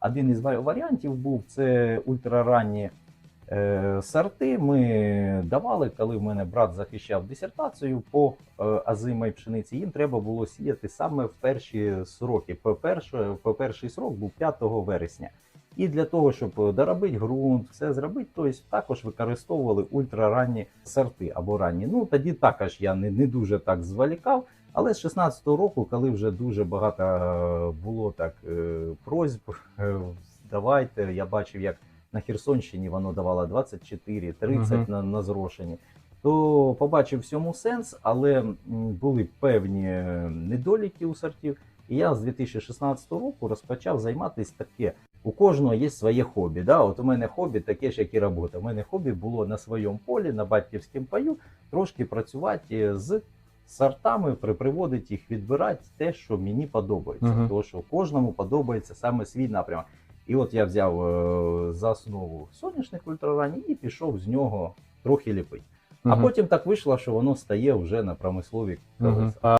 один із ва- варіантів був це ультраранні е, сорти. Ми давали, коли в мене брат захищав дисертацію по е, азимій пшениці. Їм треба було сіяти саме в перші сроки. По перший срок був 5 вересня. І для того, щоб доробити ґрунт, все зробити, тобто також використовували ультраранні сорти або ранні. Ну тоді також я не, не дуже так зволікав. Але з 16-го року, коли вже дуже багато е, було так е, просьб, е, давайте, я бачив, як на Херсонщині воно давало 24, 30 Мгм. на, на зрошенні, то побачив всьому сенс, але були певні е, недоліки у сортів. І я з 2016 року розпочав займатися таке. У кожного є своє хобі. Да? От у мене хобі таке ж, як і робота. У мене хобі було на своєму полі, на батьківському паю, трошки працювати з сортами, при- приводити їх, відбирати те, що мені подобається. Мгм. Тому що кожному подобається саме свій напрямок. І от я взяв е, за основу соняшник ультраранній і пішов з нього трохи ліпити. А потім так вийшло, що воно стає вже на промислові Мгм. колеса. А